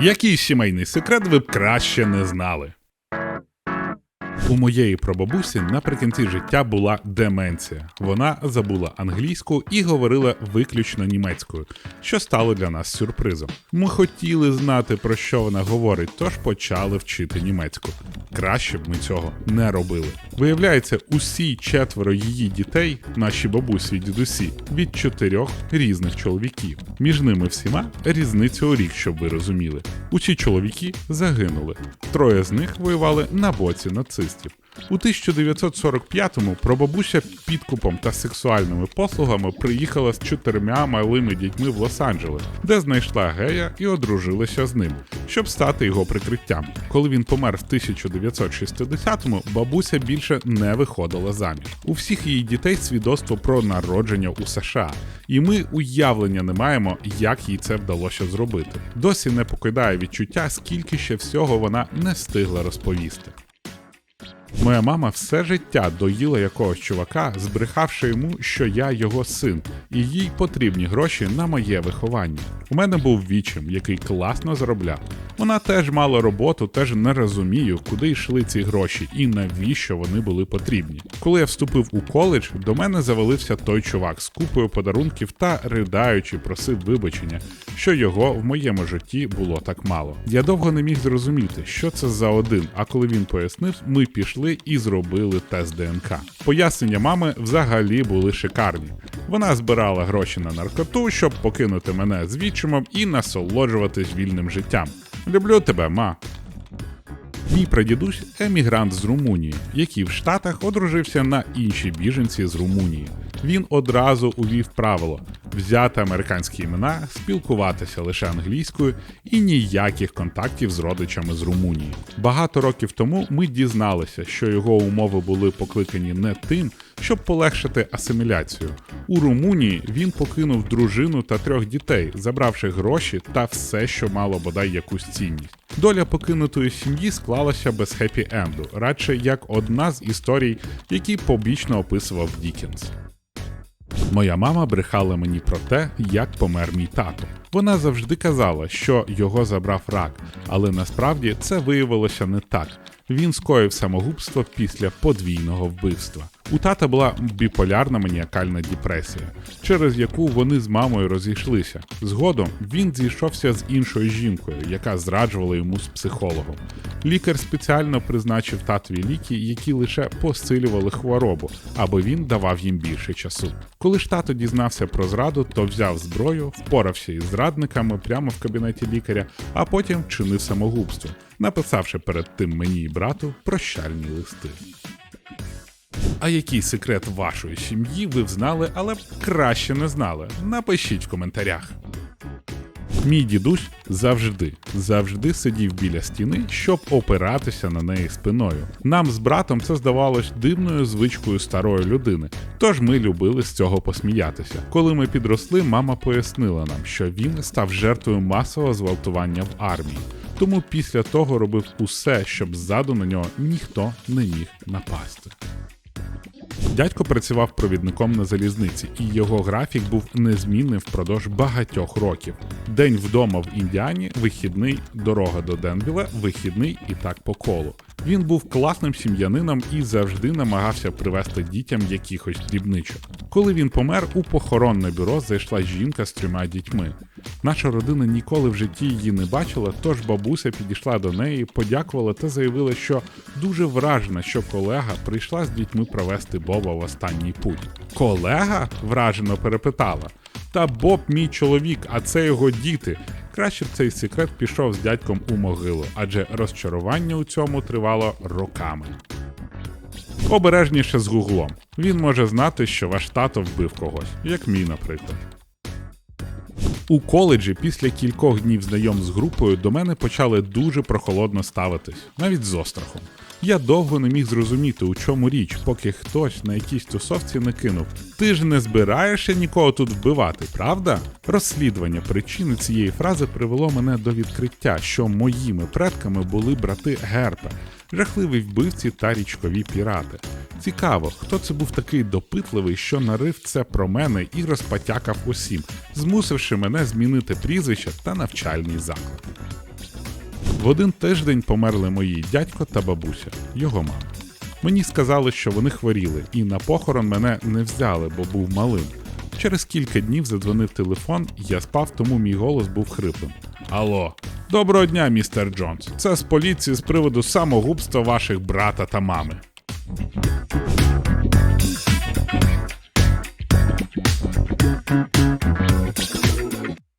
Який сімейний секрет ви б краще не знали? У моєї прабабусі наприкінці життя була деменція. Вона забула англійську і говорила виключно німецькою, що стало для нас сюрпризом. Ми хотіли знати, про що вона говорить, тож почали вчити німецьку. Краще б ми цього не робили. Виявляється, усі четверо її дітей, наші бабусі і дідусі, від чотирьох різних чоловіків. Між ними всіма різниця у рік, щоб ви розуміли. Усі чоловіки загинули. Троє з них воювали на боці нацистів. У 1945-му прабабуся підкупом та сексуальними послугами приїхала з чотирма малими дітьми в Лос-Анджелес, де знайшла гея і одружилася з ним, щоб стати його прикриттям. Коли він помер в 1960-му, бабуся більше не виходила заміж. У всіх її дітей свідоцтво про народження у США, і ми уявлення не маємо, як їй це вдалося зробити. Досі не покидає відчуття, скільки ще всього вона не встигла розповісти. Моя мама все життя доїла якогось чувака, збрехавши йому, що я його син, і їй потрібні гроші на моє виховання. У мене був вічим, який класно заробляв. Вона теж мала роботу, теж не розумію, куди йшли ці гроші і навіщо вони були потрібні. Коли я вступив у коледж, до мене завалився той чувак з купою подарунків та ридаючи просив вибачення, що його в моєму житті було так мало. Я довго не міг зрозуміти, що це за один. А коли він пояснив, ми пішли і зробили тест ДНК. Пояснення мами взагалі були шикарні. Вона збирала гроші на наркоту, щоб покинути мене з відчимом і насолоджуватись вільним життям. Люблю тебе, ма. Мій прадідусь емігрант з Румунії, який в Штатах одружився на іншій біженці з Румунії. Він одразу увів правило взяти американські імена, спілкуватися лише англійською і ніяких контактів з родичами з Румунії. Багато років тому ми дізналися, що його умови були покликані не тим, щоб полегшити асиміляцію. У Румунії він покинув дружину та трьох дітей, забравши гроші та все, що мало бодай якусь цінність. Доля покинутої сім'ї склалася без хеппі-енду, радше як одна з історій, які побічно описував Дікенс. Моя мама брехала мені про те, як помер мій тато. Вона завжди казала, що його забрав рак, але насправді це виявилося не так. Він скоїв самогубство після подвійного вбивства. У тата була біполярна маніакальна депресія, через яку вони з мамою розійшлися. Згодом він зійшовся з іншою жінкою, яка зраджувала йому з психологом. Лікар спеціально призначив татові ліки, які лише посилювали хворобу, аби він давав їм більше часу. Коли ж тато дізнався про зраду, то взяв зброю, впорався із зрадниками прямо в кабінеті лікаря, а потім вчинив самогубство, написавши перед тим мені і брату прощальні листи. А який секрет вашої сім'ї ви б знали, але б краще не знали? Напишіть в коментарях. Мій дідусь завжди, завжди сидів біля стіни, щоб опиратися на неї спиною. Нам з братом це здавалось дивною звичкою старої людини, тож ми любили з цього посміятися. Коли ми підросли, мама пояснила нам, що він став жертвою масового зґвалтування в армії. Тому після того робив усе, щоб ззаду на нього ніхто не міг напасти. Дядько працював провідником на залізниці, і його графік був незмінним впродовж багатьох років. День вдома в Індіані, вихідний, дорога до Денвіла, вихідний і так по колу. Він був класним сім'янином і завжди намагався привезти дітям якихось дрібничок. Коли він помер, у похоронне бюро зайшла жінка з трьома дітьми. Наша родина ніколи в житті її не бачила, тож бабуся підійшла до неї, подякувала та заявила, що дуже вражена, що колега прийшла з дітьми провести Боба в останній путь. Колега? вражено перепитала. Та Боб мій чоловік, а це його діти. Краще б цей секрет пішов з дядьком у могилу, адже розчарування у цьому тривало роками. Обережніше з гуглом. Він може знати, що ваш тато вбив когось, як мій, наприклад. У коледжі після кількох днів знайом з групою до мене почали дуже прохолодно ставитись, навіть з острахом. Я довго не міг зрозуміти, у чому річ, поки хтось на якійсь тусовці не кинув. Ти ж не збираєшся нікого тут вбивати, правда? Розслідування причини цієї фрази привело мене до відкриття, що моїми предками були брати Герпе, жахливі вбивці та річкові пірати. Цікаво, хто це був такий допитливий, що нарив це про мене і розпотякав усім, змусивши мене змінити прізвище та навчальний заклад. В один тиждень померли мої дядько та бабуся, його мама. Мені сказали, що вони хворіли, і на похорон мене не взяли, бо був малим. Через кілька днів задзвонив телефон, я спав, тому мій голос був хриплим. Алло, доброго дня, містер Джонс. Це з поліції з приводу самогубства ваших брата та мами.